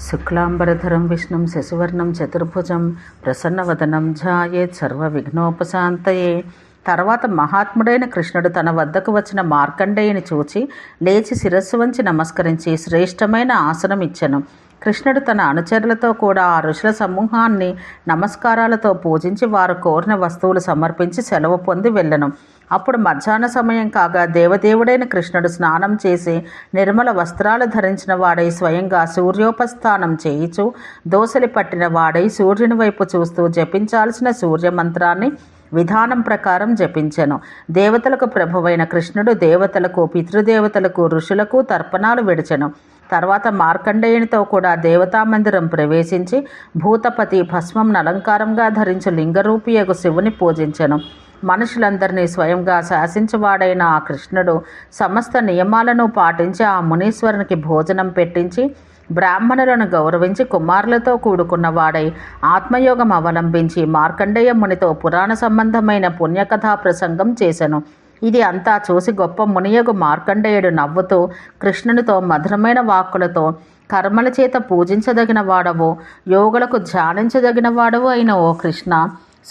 శుక్లాంబరధరం విష్ణుం శశివర్ణం చతుర్భుజం ప్రసన్నవదనం ఝాయేత్ సర్వ విఘ్నోపశాంతయే తర్వాత మహాత్ముడైన కృష్ణుడు తన వద్దకు వచ్చిన మార్కండేయుని చూచి లేచి శిరస్సు వంచి నమస్కరించి శ్రేష్టమైన ఆసనం ఇచ్చెను. కృష్ణుడు తన అనుచరులతో కూడా ఆ ఋషుల సమూహాన్ని నమస్కారాలతో పూజించి వారు కోరిన వస్తువులు సమర్పించి సెలవు పొంది వెళ్ళను. అప్పుడు మధ్యాహ్న సమయం కాగా దేవదేవుడైన కృష్ణుడు స్నానం చేసి నిర్మల వస్త్రాలు ధరించిన వాడై స్వయంగా సూర్యోపస్థానం చేయిచు దోసలి పట్టిన వాడై సూర్యుని వైపు చూస్తూ జపించాల్సిన సూర్య మంత్రాన్ని విధానం ప్రకారం జపించెను. దేవతలకు ప్రభువైన కృష్ణుడు దేవతలకు పితృదేవతలకు ఋషులకు తర్పణాలు విడిచెను. తర్వాత మార్కండేయునితో కూడా దేవతా మందిరం ప్రవేశించి భూతపతి భస్మం అలంకారంగా ధరించు లింగరూపియగు శివుని పూజించెను. మనుషులందరినీ స్వయంగా శాసించవాడైన ఆ కృష్ణుడు సమస్త నియమాలను పాటించి ఆ మునీశ్వరునికి భోజనం పెట్టించి బ్రాహ్మణులను గౌరవించి కుమారులతో కూడుకున్న వాడై ఆత్మయోగం అవలంబించి మార్కండేయ మునితో పురాణ సంబంధమైన పుణ్యకథా ప్రసంగం చేశాను ఇది అంతా చూసి గొప్ప మునియగు మార్కండేయుడు నవ్వుతూ కృష్ణునితో మధురమైన వాక్కులతో కర్మల చేత పూజించదగిన వాడవు యోగులకు ధ్యానించదగిన వాడవు అయిన ఓ కృష్ణ.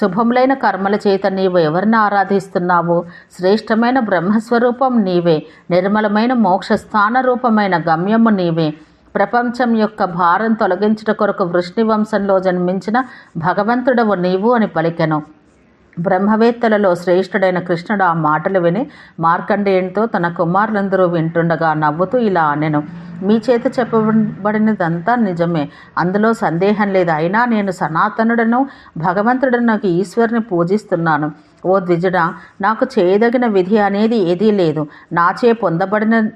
శుభములైన కర్మల చేత నీవు ఎవరిని ఆరాధిస్తున్నావు? శ్రేష్టమైన బ్రహ్మస్వరూపం నీవే. నిర్మలమైన మోక్ష స్థాన రూపమైన గమ్యము నీవే. ప్రపంచం యొక్క భారం తొలగించుట కొరకు వృష్ణి వంశంలో జన్మించిన భగవంతుడవు నీవు అని పలికెను. బ్రహ్మవేత్తలలో శ్రేష్ఠుడైన కృష్ణుడు ఆ మాటలు విని మార్కండేయునితో తన కుమారులందరూ వింటుండగా నవ్వుతూ ఇలా అనెను మీ చేత చెప్పబడినదంతా నిజమే. అందులో సందేహం లేదు. అయినా నేను సనాతనుడను భగవంతుడను నాకు ఈశ్వరుని పూజిస్తున్నాను. ఓ ద్విజుడ నాకు చేయదగిన విధి అనేది ఏదీ లేదు. నాచే పొందబడిన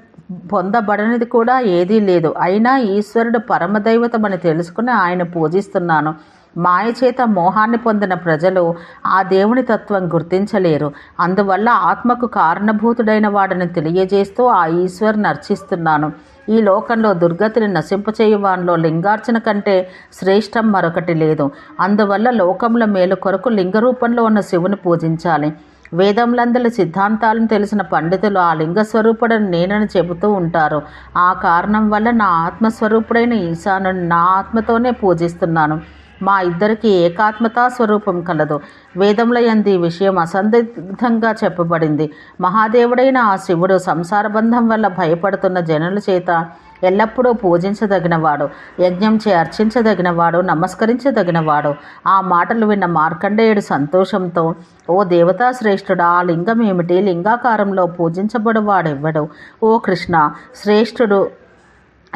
పొందబడనిది కూడా ఏదీ లేదు. అయినా ఈశ్వరుడు పరమదైవతమని తెలుసుకుని ఆయన పూజిస్తున్నాను. మాయ చేత మోహాన్ని పొందిన ప్రజలు ఆ దేవుని తత్వం గుర్తించలేరు. అందువల్ల ఆత్మకు కారణభూతుడైన వాడిని తెలియజేస్తూ ఆ ఈశ్వరుని అర్చిస్తున్నాను. ఈ లోకంలో దుర్గతిని నశింపచేయువాన్లో లింగార్చన కంటే శ్రేష్టం మరొకటి లేదు. అందువల్ల లోకముల మేలు కొరకు లింగ రూపంలో ఉన్న శివుని పూజించాలి. వేదంలందరి సిద్ధాంతాలను తెలిసిన పండితులు ఆ లింగస్వరూపుడని నేనని చెబుతూ ఉంటారు. ఆ కారణం వల్ల నా ఆత్మస్వరూపుడైన ఈశాను నా ఆత్మతోనే పూజిస్తున్నాను. మా ఇద్దరికి ఏకాత్మతా స్వరూపం కలదు. వేదముల యందు ఈ విషయం అసందిగ్ధంగా చెప్పబడింది. మహాదేవుడైన ఆ శివుడు సంసార బంధం వల్ల భయపడుతున్న జనుల చేత ఎల్లప్పుడూ పూజించదగినవాడు. యజ్ఞం చే అర్చించదగినవాడు నమస్కరించదగినవాడు. ఆ మాటలు విన్న మార్కండేయుడు సంతోషంతో ఓ దేవతా శ్రేష్ఠుడా ఆ లింగం ఏమిటి లింగాకారంలో పూజించబడువాడెవ్వడు? ఓ కృష్ణ శ్రేష్ఠుడు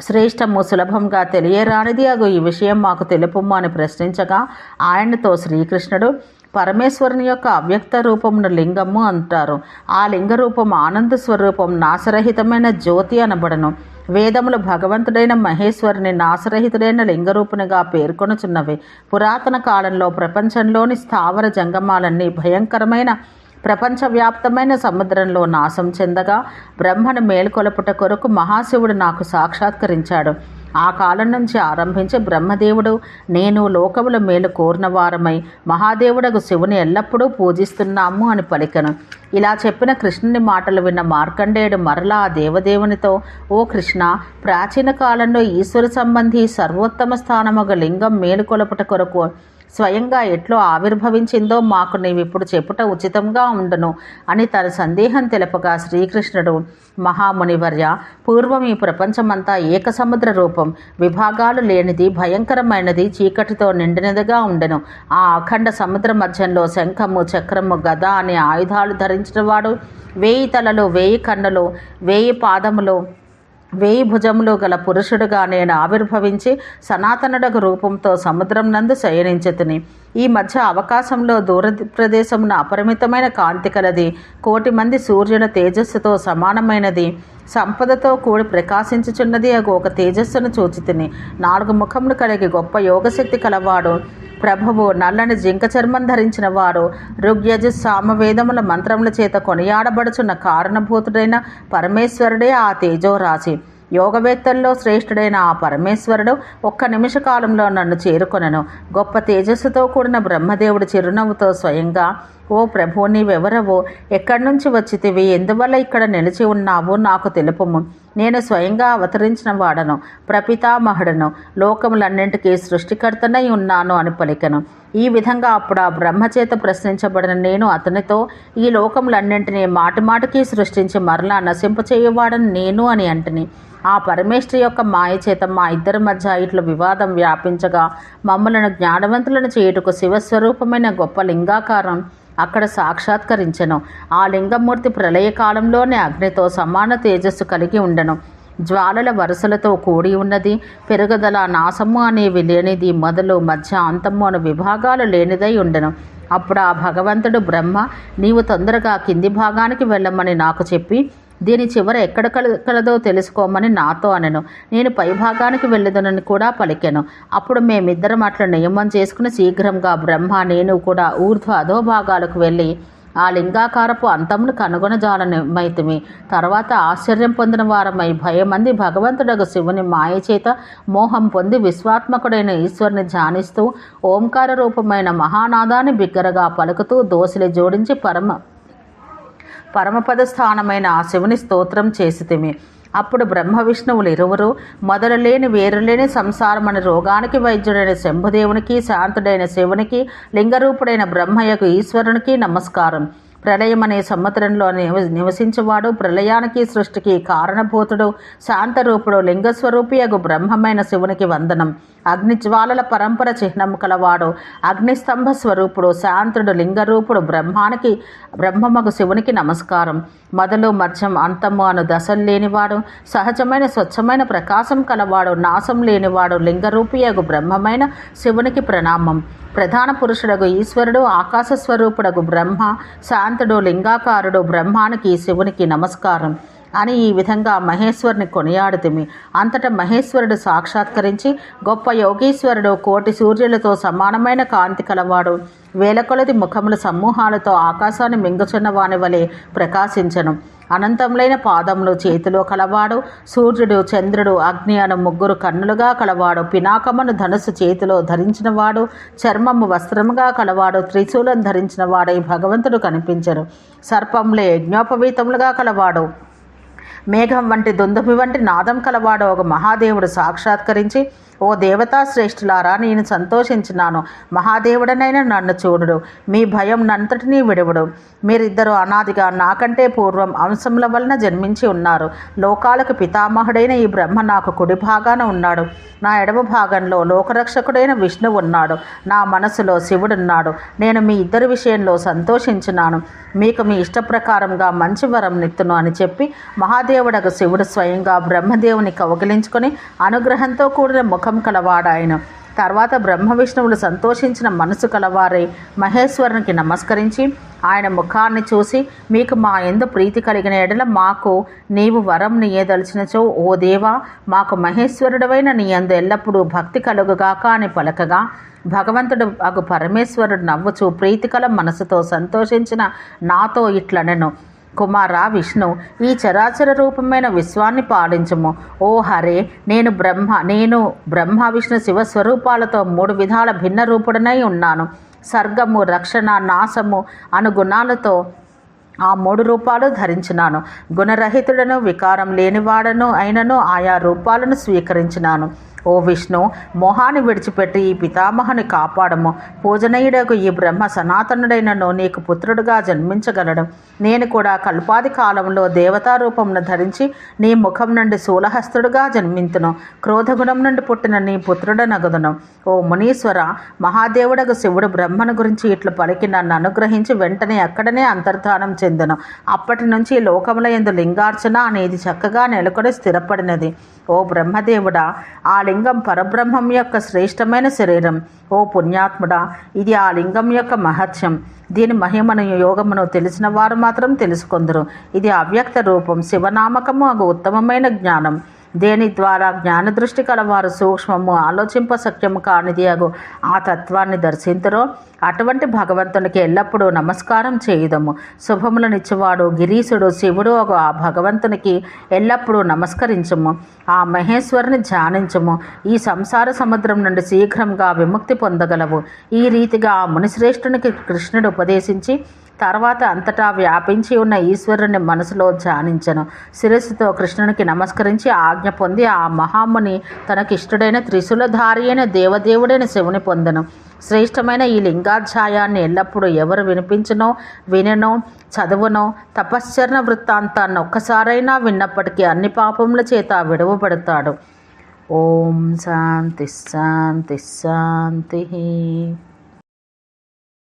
శ్రేష్టము సులభంగా తెలియరానిది. అగు ఈ విషయం మాకు తెలుపుము అని ప్రశ్నించగా ఆయనతో శ్రీకృష్ణుడు పరమేశ్వరుని యొక్క అవ్యక్త రూపమును లింగము అంటారు. ఆ లింగ రూపం ఆనంద స్వరూపం నాశరహితమైన జ్యోతి అనబడను. వేదములు భగవంతుడైన మహేశ్వరుని నాశరహితుడైన లింగరూపునిగా పేర్కొనుచున్నవి. పురాతన కాలంలో ప్రపంచంలోని స్థావర జంగమాలన్నీ భయంకరమైన ప్రపంచవ్యాప్తమైన సముద్రంలో నాశం చెందగా బ్రహ్మను మేల్కొలపుట కొరకు మహాశివుడు నాకు సాక్షాత్కరించాడు. ఆ కాలం నుంచి ఆరంభించి బ్రహ్మదేవుడు నేను లోకముల మేలు కోరిన వారమై మహాదేవుడకు శివుని ఎల్లప్పుడూ పూజిస్తున్నాము అని పలికను. ఇలా చెప్పిన కృష్ణుని మాటలు విన్న మార్కండేయుడు మరలా ఆ దేవదేవునితో ఓ కృష్ణ ప్రాచీన కాలంలో ఈశ్వర సంబంధి సర్వోత్తమ స్థానమగ లింగం మేలుకొలపుట కొరకు స్వయంగా ఎట్లో ఆవిర్భవించిందో మాకు నీవిప్పుడు చెప్పుట ఉచితంగా ఉండును అని తన సందేహం తెలపగా శ్రీకృష్ణుడు మహామునివర్య పూర్వం ఈ ప్రపంచమంతా ఏకసముద్ర రూపం. విభాగాలు లేనిది భయంకరమైనది చీకటితో నిండినదిగా ఉండెను. ఆ అఖండ సముద్ర మధ్యంలో శంఖము చక్రము గద అనే ఆయుధాలు ధరించిన వాడు వేయి తలలు వేయి కన్నులు వేయి పాదములు వేయి భుజములు గల పురుషుడుగా నేను ఆవిర్భవించి సనాతనుడకు రూపంతో సముద్రం నందు శయనించుతుని. ఈ మధ్య అవకాశంలో దూర ప్రదేశమున అపరిమితమైన కాంతి కలది. కోటి మంది సూర్యుల తేజస్సుతో సమానమైనది. సంపదతో కూడి ప్రకాశించుచున్నది అగు ఒక తేజస్సును చూచితిని. నాలుగు ముఖములు కలిగి గొప్ప యోగశక్తి కలవాడు. ప్రభువు నల్లని జింక చర్మం ధరించిన వారు ఋగ్యజ సామవేదముల మంత్రముల చేత కొనియాడబడుచున్న కారణభూతుడైన పరమేశ్వరుడే ఆ తేజోరాశి. యోగవేత్తల్లో శ్రేష్ఠుడైన ఆ పరమేశ్వరుడు ఒక్క నిమిష కాలంలో నన్ను చేరుకొనను. గొప్ప తేజస్సుతో కూడిన బ్రహ్మదేవుడు చిరునవ్వుతో స్వయంగా ఓ ప్రభు నీవెవరవో? ఎక్కడి నుంచి వచ్చితివి? ఎందువల్ల ఇక్కడ నిలిచి ఉన్నావో? నాకు తెలుపము. నేను స్వయంగా అవతరించిన వాడను ప్రపితామహుడను. లోకములన్నింటికీ సృష్టికర్తనై ఉన్నాను అని పలికను. ఈ విధంగా అప్పుడు ఆ బ్రహ్మచేత ప్రశ్నించబడిన నేను అతనితో ఈ లోకములన్నింటినీ మాటిమాటికి సృష్టించి మరలా నశింపచేయవాడని నేను అని అంటిని. ఆ పరమేశ్వరి యొక్క మాయ చేత మా ఇద్దరి మధ్య ఇట్లు వివాదం వ్యాపించగా మమ్మలను జ్ఞానవంతులను చేయుటకు శివస్వరూపమైన గొప్ప లింగాకారం అక్కడ సాక్షాత్కరించెను. ఆ లింగమూర్తి ప్రళయకాలంలోనే అగ్నితో సమాన తేజస్సు కలిగి ఉండను. జ్వాలల వరుసలతో కూడి ఉన్నది. పెరుగుదల నాశము అనేవి లేనిది మొదలు మధ్య అంతము అను విభాగాలు లేనిదై ఉండను. అప్పుడు ఆ భగవంతుడు బ్రహ్మ నీవు తొందరగా కింది భాగానికి వెళ్ళమని నాకు చెప్పి దీని చివర ఎక్కడ కలదో తెలుసుకోమని నాతో అనెను. నేను పై భాగానికి వెళ్ళదనని కూడా పలికెను. అప్పుడు మేమిద్దరం అట్లా నియమం చేసుకుని శీఘ్రంగా బ్రహ్మ నేను కూడా ఊర్ధ్వ అధోభాగాలకు వెళ్ళి ఆ లింగాకారపు అంతమును కనుగొనజాలమైతిమి తర్వాత ఆశ్చర్యం పొందిన వారమై భయమంది భగవంతుడకు శివుని మాయ చేత మోహం పొంది విశ్వాత్మకుడైన ఈశ్వరుని ధ్యానిస్తూ ఓంకార రూపమైన మహానాదాన్ని బిగ్గరగా పలుకుతూ దోసిలి జోడించి పరమ పరమపద స్థానమైన ఆ శివుని స్తోత్రం చేసితిమి అప్పుడు బ్రహ్మ విష్ణువులు ఇరువురు మొదలులేని వేరులేని సంసారమని రోగానికి వైద్యుడైన శంభుదేవునికి శాంతుడైన శివునికి లింగరూపుడైన బ్రహ్మయ్యకు ఈశ్వరునికి నమస్కారం. ప్రళయం అనే సంవత్సరంలో నివ ప్రళయానికి సృష్టికి కారణభూతుడు. శాంతరూపుడు లింగస్వరూపియగు బ్రహ్మమైన శివునికి వందనం. అగ్నిజ్వాలల పరంపర చిహ్నం కలవాడు. అగ్నిస్తంభ స్వరూపుడు శాంతుడు లింగరూపుడు బ్రహ్మానికి బ్రహ్మమగు శివునికి నమస్కారం. మొదలు మధ్యం అంతము అను దశలు లేనివాడు. సహజమైన స్వచ్ఛమైన ప్రకాశం కలవాడు. నాశం లేనివాడు లింగరూపియగు బ్రహ్మమైన శివునికి ప్రణామం. ప్రధాన పురుషుడగు ఈశ్వరుడు ఆకాశ స్వరూపుడగు బ్రహ్మ శాంతుడు లింగాకారుడు బ్రహ్మానికి శివునికి నమస్కారం. అని ఈ విధంగా మహేశ్వరుని కొనియాడుతిమి. అంతటా మహేశ్వరుడు సాక్షాత్కరించి గొప్ప యోగీశ్వరుడు కోటి సూర్యులతో సమానమైన కాంతి కలవాడు. వేలకొలది ముఖముల సమూహాలతో ఆకాశాన్ని మింగుచున్న వాని వలె ప్రకాశించను. అనంతములైన పాదములు చేతిలో కలవాడు. సూర్యుడు చంద్రుడు అగ్ని అను ముగ్గురు కన్నులుగా కలవాడు. పినాకమును ధనుసు చేతిలో ధరించినవాడు. చర్మము వస్త్రముగా కలవాడు. త్రిశూలం ధరించిన వాడై భగవంతుడు కనిపించరు సర్పములే యజ్ఞోపవీతములుగా కలవాడు. మేఘం వంటి దుందుభి వంటి నాదం కలవాడు ఒక మహాదేవుడు. సాక్షాత్కరించి ఓ దేవతా శ్రేష్ఠులారా నేను సంతోషించినాను. మహాదేవుడనైన నన్ను చూడుడు. మీ భయం నంతటినీ విడువుడు. మీరిద్దరు అనాదిగా నాకంటే పూర్వం అంశముల వలన జన్మించి ఉన్నారు. లోకాలకు పితామహుడైన ఈ బ్రహ్మ నాకు కుడి భాగాన ఉన్నాడు. నా ఎడమ భాగంలో లోకరక్షకుడైన విష్ణువు ఉన్నాడు. నా మనసులో శివుడున్నాడు. నేను మీ ఇద్దరి విషయంలో సంతోషించినాను. మీకు మీ ఇష్ట ప్రకారంగా మంచి వరం నిత్తును అని చెప్పి మహాదేవుడకు శివుడు స్వయంగా బ్రహ్మదేవుని కౌగిలించుకొని అనుగ్రహంతో కూడిన ముఖం కలవాడాయన. తర్వాత బ్రహ్మ విష్ణువులు సంతోషించిన మనసు కలవారై మహేశ్వరునికి నమస్కరించి ఆయన ముఖాన్ని చూసి మీకు మా ఎందు ప్రీతి కలిగిన ఎడల మాకు నీవు వరం నీయదలిచినచో ఓ దేవా మాకు మహేశ్వరుడవైన నీ అందు ఎల్లప్పుడూ భక్తి కలుగుగాక అని పలకగా భగవంతుడు అగు పరమేశ్వరుడు నవ్వుచూ ప్రీతికల మనసుతో సంతోషించిన నాతో ఇట్లనెను. కుమార విష్ణు ఈ చరాచర రూపమైన విశ్వాన్ని పాలించము ఓ హరే నేను బ్రహ్మ నేను బ్రహ్మ విష్ణు శివ స్వరూపాలతో మూడు విధాల భిన్న రూపుడనై ఉన్నాను. సర్గము రక్షణ నాశము అను గుణాలతో ఆ మూడు రూపాలు ధరించినాను. గుణరహితుడను వికారం లేనివాడను అయినను ఆయా రూపాలను స్వీకరించినాను. ఓ విష్ణు మోహాన్ని విడిచిపెట్టి ఈ పితామహని కాపాడము. పూజనీయుడకు ఈ బ్రహ్మ సనాతనుడైనను నీకు పుత్రుడుగా జన్మించగలడు. నేను కూడా కల్పాది కాలంలో దేవతా రూపమును ధరించి నీ ముఖం నుండి శూలహస్తుడుగా జన్మింతును. క్రోధగుణం నుండి పుట్టిన నీ పుత్రుడనగుదును. ఓ మునీశ్వర మహాదేవుడకు శివుడు బ్రహ్మను గురించి ఇట్లు పలికి నన్ను అనుగ్రహించి వెంటనే అక్కడనే అంతర్ధానం చెందును. అప్పటి నుంచి లోకముల ఎందు లింగార్చన అనేది చక్కగా నెలకొని స్థిరపడినది. ఓ బ్రహ్మదేవుడా ఆ లింగం పరబ్రహ్మం యొక్క శ్రేష్టమైన శరీరం. ఓ పుణ్యాత్ముడా ఇది ఆ లింగం యొక్క మహత్యం. దీని మహిమను యోగమును తెలిసిన వారు మాత్రం తెలుసుకొందరు. ఇది అవ్యక్త రూపం శివనామకము ఒక ఉత్తమమైన జ్ఞానం. దేని ద్వారా జ్ఞానదృష్టి కలవారు? సూక్ష్మము ఆలోచింప సత్యము కానిది అగు. ఆ తత్వాన్ని దర్శించరో అటువంటి భగవంతునికి ఎల్లప్పుడూ నమస్కారం చేయుదము. శుభములనిచ్చేవాడు గిరీశుడు శివుడు ఒక ఆ భగవంతునికి ఎల్లప్పుడూ నమస్కరించము. ఆ మహేశ్వరుని ధ్యానించము. ఈ సంసార సముద్రం నుండి శీఘ్రంగా విముక్తి పొందగలవు. ఈ రీతిగా ఆ మునిశ్రేష్ఠునికి కృష్ణుడు ఉపదేశించి తర్వాత అంతటా వ్యాపించి ఉన్న ఈశ్వరుని మనసులో ధ్యానించను. శిరస్సుతో కృష్ణునికి నమస్కరించి ఆజ్ఞ పొంది ఆ మహాముని తనకిష్టుడైన త్రిశూలధారి అయిన దేవదేవుడైన శివుని పొందను. శ్రేష్టమైన ఈ లింగాధ్యాయాన్ని ఎల్లప్పుడూ ఎవరు వినిపించనో విననో చదవనో తపశ్చరణ వృత్తాంతాన్ని ఒక్కసారైనా విన్నప్పటికీ అన్ని పాపముల చేత విడవబడతాడు. ఓం శాంతి శాంతి శాంతి.